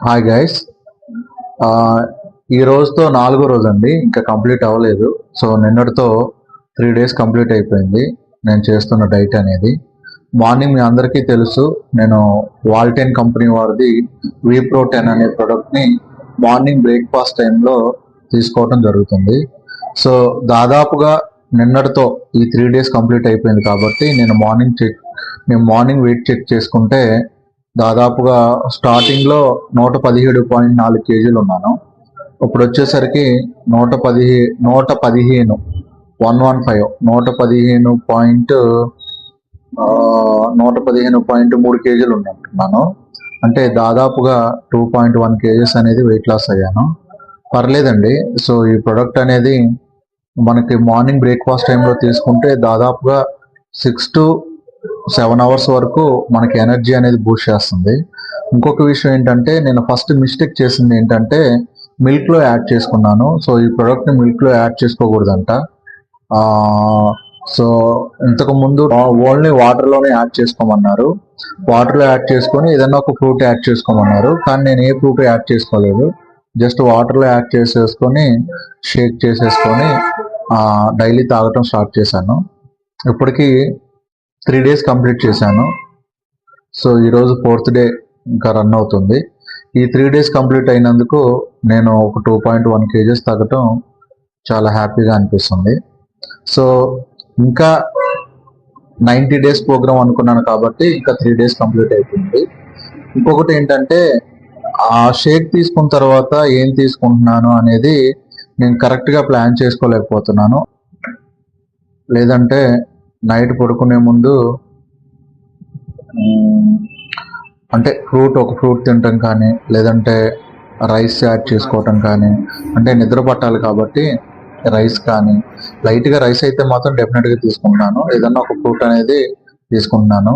Hi guys ఈ రోజుతో నాలుగో రోజు అండి ఇంకా కంప్లీట్ అవ్వలేదు. సో నిన్నటితో త్రీ డేస్ కంప్లీట్ అయిపోయింది. నేను చేస్తున్న డైట్ అనేది. మార్నింగ్ మీ అందరికీ తెలుసు. నేను వాల్టెన్ కంపెనీ వారిది వీప్రో ప్రోటెన్ అనే ప్రోడక్ట్ని మార్నింగ్ బ్రేక్ఫాస్ట్ టైంలో తీసుకోవటం జరుగుతుంది. సో దాదాపుగా నిన్నటితో ఈ త్రీ డేస్ కంప్లీట్ అయిపోయింది కాబట్టి నేను మార్నింగ్ చెక్ నేను మార్నింగ్ వెయిట్ చెక్ చేసుకుంటే దాదాపుగా స్టార్టింగ్లో నూట పదిహేడు పాయింట్ నాలుగు కేజీలు ఉన్నాను. ఇప్పుడు వచ్చేసరికి నూట పదిహే నూట పదిహేను వన్ వన్ ఫైవ్ నూట పదిహేను పాయింట్ నూట పదిహేను పాయింట్ మూడు కేజీలు ఉన్నట్టున్నాను అంటే దాదాపుగా టూ పాయింట్ వన్ కేజీస్ అనేది వెయిట్ లాస్ అయ్యాను. పర్లేదండి. సో ఈ ప్రొడక్ట్ అనేది మనకి మార్నింగ్ బ్రేక్ఫాస్ట్ టైంలో తీసుకుంటే దాదాపుగా సిక్స్ టు సెవెన్ అవర్స్ వరకు మనకి ఎనర్జీ అనేది బూస్ట్ చేస్తుంది. ఇంకొక విషయం ఏంటంటే నేను ఫస్ట్ మిస్టేక్ చేసింది ఏంటంటే మిల్క్లో యాడ్ చేసుకున్నాను. సో ఈ ప్రొడక్ట్ని మిల్క్లో యాడ్ చేసుకోకూడదంట. సో ఇంతకు ముందు ఓన్లీ వాటర్లోనే యాడ్ చేసుకోమన్నారు. వాటర్లో యాడ్ చేసుకొని ఏదైనా ఒక ఫ్రూట్ యాడ్ చేసుకోమన్నారు. కానీ నేను ఏ ఫ్రూట్ యాడ్ చేసుకోలేదు. జస్ట్ వాటర్లో యాడ్ చేసేసుకొని షేక్ చేసేసుకొని డైలీ తాగటం స్టార్ట్ చేశాను. ఇప్పటికీ త్రీ డేస్ కంప్లీట్ చేశాను. సో ఈరోజు ఫోర్త్ డే ఇంకా రన్ అవుతుంది. ఈ త్రీ డేస్ కంప్లీట్ అయినందుకు నేను ఒక టూ పాయింట్ వన్ కేజెస్ తగ్గటం చాలా హ్యాపీగా అనిపిస్తుంది. సో ఇంకా నైంటీ డేస్ ప్రోగ్రామ్ అనుకున్నాను కాబట్టి ఇంకా త్రీ డేస్ కంప్లీట్ అయిపోయింది. ఇంకొకటి ఏంటంటే ఆ షేక్ తీసుకున్న తర్వాత ఏం తీసుకుంటున్నాను అనేది నేను కరెక్ట్గా ప్లాన్ చేసుకోలేకపోతున్నాను. లేదంటే నైట్ పడుకునే ముందు అంటే ఫ్రూట్ ఒక ఫ్రూట్ తినటం కానీ లేదంటే రైస్ యాడ్ చేసుకోవటం కానీ అంటే నిద్ర పట్టాలి కాబట్టి రైస్ కానీ లైట్గా రైస్ అయితే మాత్రం డెఫినెట్గా తీసుకుంటున్నాను ఏదన్నా ఒక ఫ్రూట్ అనేది తీసుకుంటున్నాను